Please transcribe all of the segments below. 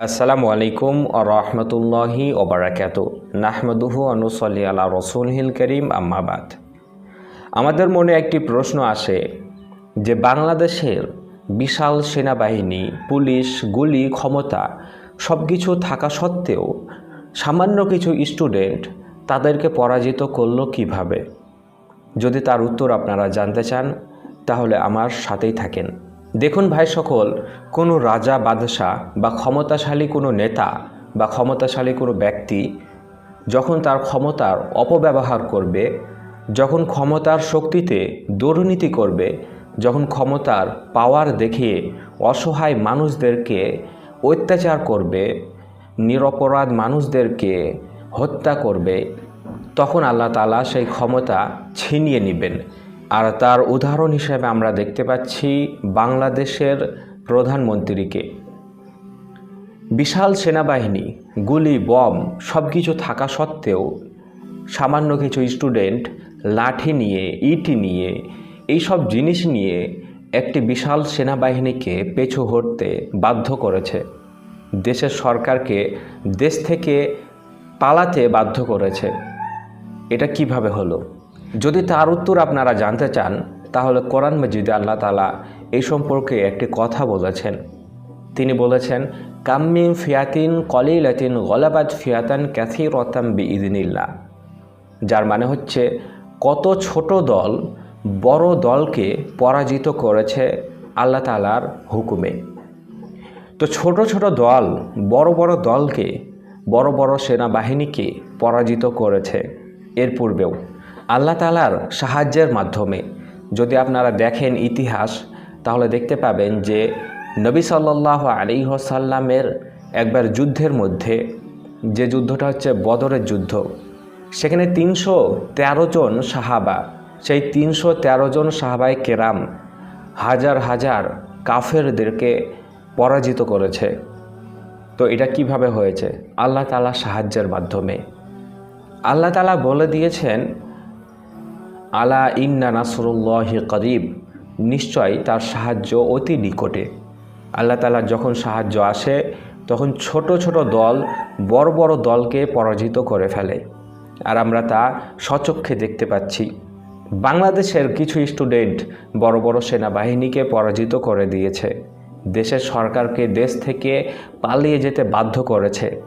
আসসালামু আলাইকুম রহমতুল্লাহি ওবরাকাত নাহমদুহু অনুসলি আলা রসুলহিল করিম আম্মাবাদ আমাদের মনে একটি প্রশ্ন আসে যে বাংলাদেশের বিশাল সেনাবাহিনী, পুলিশ, গুলি, ক্ষমতা সব কিছু থাকা সত্ত্বেও সামান্য কিছু স্টুডেন্ট তাদেরকে পরাজিত করল কীভাবে? যদি তার উত্তর আপনারা জানতে চান, তাহলে আমার সাথেই থাকেন। দেখুন ভাই সকল, কোনো রাজা, বাদশাহ বা ক্ষমতাশালী কোনো নেতা বা ক্ষমতাশালী কোনো ব্যক্তি যখন তার ক্ষমতার অপব্যবহার করবে, যখন ক্ষমতার শক্তিতে দুর্নীতি করবে, যখন ক্ষমতার পাওয়ার দেখিয়ে অসহায় মানুষদেরকে অত্যাচার করবে, নিরপরাধ মানুষদেরকে হত্যা করবে, তখন আল্লাহ তালা সেই ক্ষমতা ছিনিয়ে নেবেন। আর তার উদাহরণ হিসেবে আমরা দেখতে পাচ্ছি বাংলাদেশের প্রধানমন্ত্রীকে। বিশাল সেনাবাহিনী, গুলি, বম সব কিছু থাকা সত্ত্বেও সামান্য কিছু স্টুডেন্ট লাঠি নিয়ে, ইটি নিয়ে এই সব জিনিস নিয়ে একটি বিশাল সেনাবাহিনীকে পেছু হটতে বাধ্য করেছে। দেশের সরকারকে দেশ থেকে পালাতে বাধ্য করেছে। এটা কীভাবে হলো? যদি তার উত্তর আপনারা জানতে চান, তাহলে কোরআন মজিদে আল্লাহ তালা এই সম্পর্কে একটি কথা বলেছেন। তিনি বলেছেন কাম্মিম ফিয়াতিন কলিলাতিন গলাবাদ ফিয়াতান ক্যাথি রতাম বি ইদিনিল্লা যার মানে হচ্ছে, কত ছোট দল বড় দলকে পরাজিত করেছে আল্লাহ তালার হুকুমে। তো ছোট ছোট দল বড় বড় দলকে, বড় বড় সেনাবাহিনীকে পরাজিত করেছে। এর পূর্বেও আল্লাহ তালার সাহায্যের মাধ্যমে। যদি আপনারা দেখেন ইতিহাস, তাহলে দেখতে পাবেন যে নবী সাল্লাহ আলী সাল্লামের একবার যুদ্ধের মধ্যে, যে যুদ্ধটা হচ্ছে বদরের যুদ্ধ, সেখানে তিনশো তেরো জন সাহাবা, সেই তিনশো তেরো জন সাহাবাই কেরাম হাজার হাজার কাফেরদেরকে পরাজিত করেছে। তো এটা কীভাবে হয়েছে? আল্লাহ তালা সাহায্যের মাধ্যমে। আল্লাহ তালা বলে দিয়েছেন আলা ইন্না নাসরুল্লাহি করিব নিশ্চয় তার সাহায্য অতি নিকটে। আল্লাহ তালার যখন সাহায্য আসে, তখন ছোট ছোট দল বড় বড় দলকে পরাজিত করে ফেলে। আর আমরা তা সচক্ষে দেখতে পাচ্ছি। বাংলাদেশের কিছু স্টুডেন্ট বড় বড় সেনাবাহিনীকে পরাজিত করে দিয়েছে। দেশের সরকারকে দেশ থেকে পালিয়ে যেতে বাধ্য করেছে।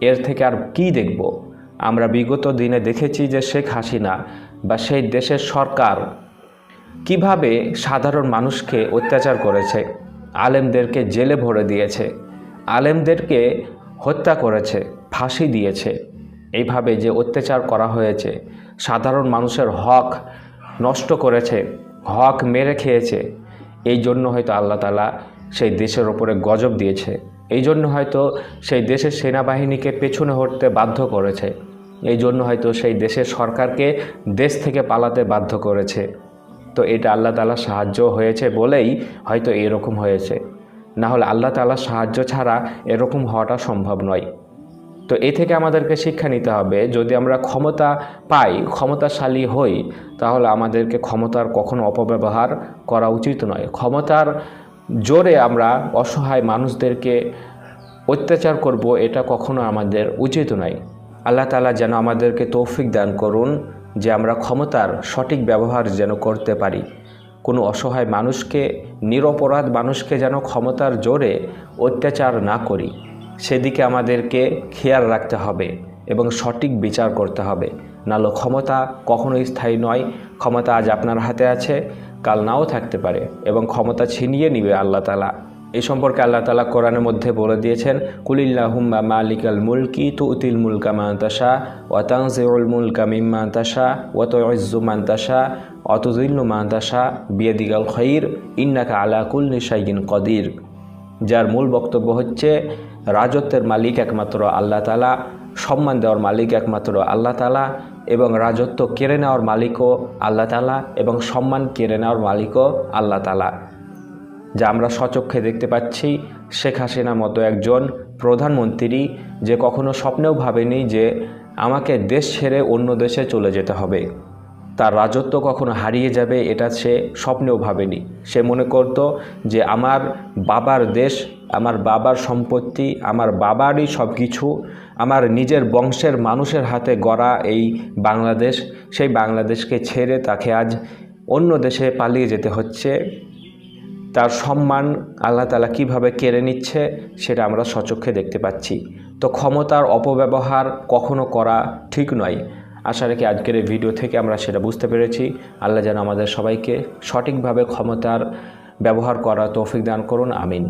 এর থেকে আর কি দেখব? আমরা বিগত দিনে দেখেছি যে শেখ হাসিনা বা সেই দেশের সরকার কীভাবে সাধারণ মানুষকে অত্যাচার করেছে, আলেমদেরকে জেলে ভরে দিয়েছে, আলেমদেরকে হত্যা করেছে, ফাঁসি দিয়েছে, এইভাবে যে অত্যাচার করা হয়েছে, সাধারণ মানুষের হক নষ্ট করেছে, হক মেরে খেয়েছে, এই জন্য হয়তো আল্লাহ তালা সেই দেশের ওপরে গজব দিয়েছে, এই জন্য হয়তো সেই দেশের সেনাবাহিনীকে পেছনে হটতে বাধ্য করেছে। এই জন্য হয়তো সেই দেশের সরকারকে দেশ থেকে পালাতে বাধ্য করেছে। তো এটা আল্লাহ তালার সাহায্য হয়েছে বলেই হয়তো এরকম হয়েছে। না হলে আল্লাহ তালার সাহায্য ছাড়া এরকম হওয়াটা সম্ভব নয়। তো এ থেকে আমাদেরকে শিক্ষা নিতে হবে, যদি আমরা ক্ষমতা পাই, ক্ষমতাশালী হই, তাহলে আমাদেরকে ক্ষমতার কখনো অপব্যবহার করা উচিত নয়। ক্ষমতার জোরে আমরা অসহায় মানুষদেরকে অত্যাচার করব, এটা কখনো আমাদের উচিত নয়। আল্লাহ তালা যেন আমাদেরকে তৌফিক দান করুন যে আমরা ক্ষমতার সঠিক ব্যবহার যেন করতে পারি। কোনো অসহায় মানুষকে, নিরপরাধ মানুষকে যেন ক্ষমতার জোরে অত্যাচার না করি। সেদিকে আমাদেরকে খেয়াল রাখতে হবে এবং সঠিক বিচার করতে হবে। নালো ক্ষমতা কখনোই স্থায়ী নয়। ক্ষমতা আজ আপনার হাতে আছে, কাল নাও থাকতে পারে এবং ক্ষমতা ছিনিয়ে নিবে আল্লাহ তালা এই সম্পর্কে আল্লাহ তালা কোরআনের মধ্যে বলে দিয়েছেন, কুলিল্লাহুম্মা মালিকাল মুলকি তু উতিল মুলকা মান্তাসা ওয়াতাংজিউল মুলকা মিম্মান্তাসা ওয়াত ইজ্জু মান্তাসা অতুজিল্লু মান্তাসা বিয়াদিগাল খৈর ইন্নাকা আলা কুল নিশাইন কদির। যার মূল বক্তব্য হচ্ছে, রাজত্বের মালিক একমাত্র আল্লাহ তালা সম্মান দেওয়ার মালিক একমাত্র আল্লাহ তালা এবং রাজত্ব কেড়ে নেওয়ার মালিকও আল্লাহ তালা এবং সম্মান কেড়ে নেওয়ার মালিকও আল্লাহ তালা যা আমরা সচক্ষে দেখতে পাচ্ছি। শেখ হাসিনার মতো একজন প্রধানমন্ত্রী যে কখনো স্বপ্নেও ভাবেনি যে আমাকে দেশ ছেড়ে অন্য দেশে চলে যেতে হবে। তার রাজত্ব কখনো হারিয়ে যাবে এটা সে স্বপ্নেও ভাবেনি। সে মনে করত যে আমার বাবার দেশ, আমার বাবার সম্পত্তি, আমার বাবারই সব কিছু আমার নিজের বংশের মানুষের হাতে গড়া এই বাংলাদেশ, সেই বাংলাদেশকে ছেড়ে তাকে আজ অন্য দেশে পালিয়ে যেতে হচ্ছে। তার সম্মান আল্লাহ তালা কীভাবে কেড়ে নিচ্ছে সেটা আমরা সচক্ষে দেখতে পাচ্ছি। তো ক্ষমতার অপব্যবহার কখনো করা ঠিক নয়। আশা রাখি আজকের এই ভিডিও থেকে আমরা সেটা বুঝতে পেরেছি। আল্লাহ যেন আমাদের সবাইকে সঠিকভাবে ক্ষমতার ব্যবহার করা তৌফিক দান করুন, আমিন।